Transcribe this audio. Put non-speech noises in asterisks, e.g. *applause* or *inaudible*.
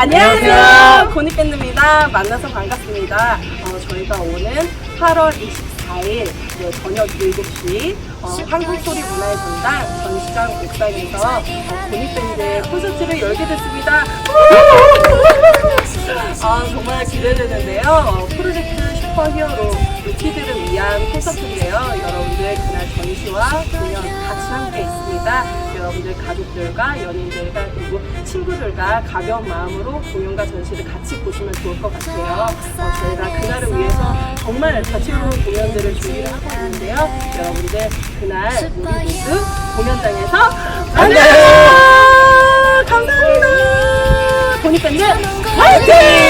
안녕하세요. 고니밴드입니다. 만나서 반갑습니다. 어, 저희가 오는 8월 24일 네, 저녁 7시 어, 한국소리 문화의 전당 전시장 옥상에서 어, 고니밴드의 콘서트를 열게 됐습니다. *laughs* 아, 정말 기대되는데요. 어, 프로젝트 슈퍼히어로 루키들을 위한 콘서트인데요. 여러분들 그날 전시와 공연 같이 함께 있습니다. 여러분들 가족들과 연인들과 그리고 친구들과 가벼운 마음으로 공연과 전시를 같이 보시면 좋을 것 같아요. 어, 저희가 그날을 위해서 정말 다채로운 공연들을 준비를 하고 있는데요. 여러분들 그날 우리 모두 공연장에서 만나요! 감사합니다! 보니까는 화이팅!